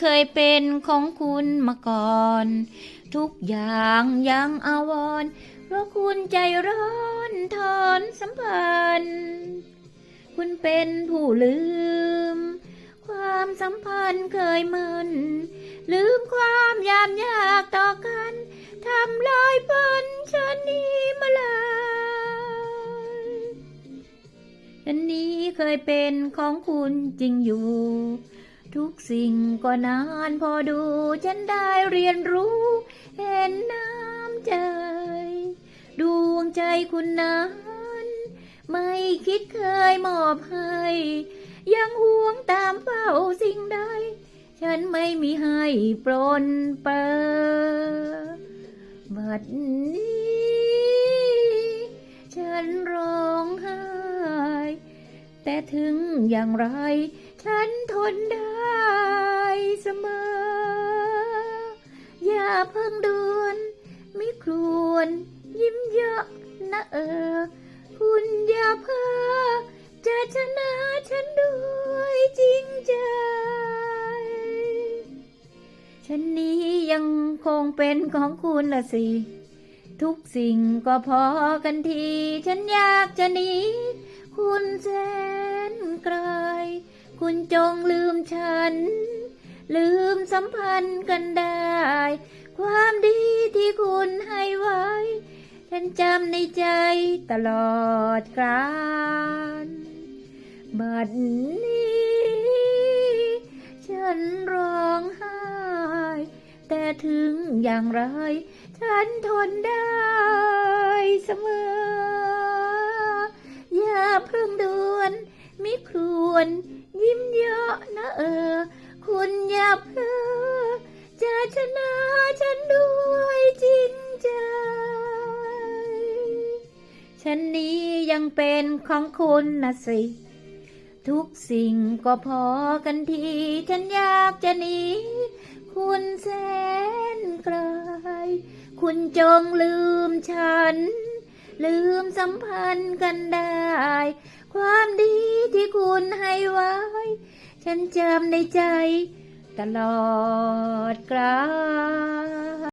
เคยเป็นของคุณมาก่อน ทุกอย่างยังอาวรเพราะคุณใจร้อนถอนสัมพันธ์คุณเป็นผู้ลืม ความสัมพันธ์เคยมันลืมความยามยากต่อกันทำลายพันชนนี้มาลายอันนี้เคยเป็นของคุณจริงอยู่ ทุกสิ่งก็นานพอดูฉันได้เรียนรู้ เห็นน้ำใจ ดวงใจคุณนั้น ไม่คิดเคยมอบให้ ยังห่วงตามเฝ้าสิ่งใด ฉันไม่มีให้ปรนเปรบัดนี้ แต่ถึงอย่างไร ฉันทนได้เสมอ อย่าเพิ่งด่วนไม่ครวนยิ้มเยอะนะเออ คุณอย่าเพ้อจะชนะฉันด้วยจริงใจฉันนี้ยังคงเป็นของคุณละสิ ทุกสิ่งก็พอกันที ฉันอยากจะหนี คุณแสนไกล คุณจงลืมฉัน ลืมสัมพันธ์กันได้ ความดีที่คุณให้ไว้ ฉันจำในใจตลอดกาลบัดนี้ ฉันร้องไห้ แต่ถึงอย่างไร ฉันทนได้เสมอ อย่าเพิ่งดวนมิครวนยิ้มเยอะนะเออ คุณอย่าเพ้อจะชนะฉันด้วยจริงใจ ฉันนี้ยังเป็นของคุณนะสิ ทุกสิ่งก็พอกันที ฉันอยากจะหนีคุณแสนไกล คุณจงลืมฉัน ลืมสัมพันธ์กันได้ ความดีที่คุณให้ไว้ ฉันจำในใจ ตลอดกาล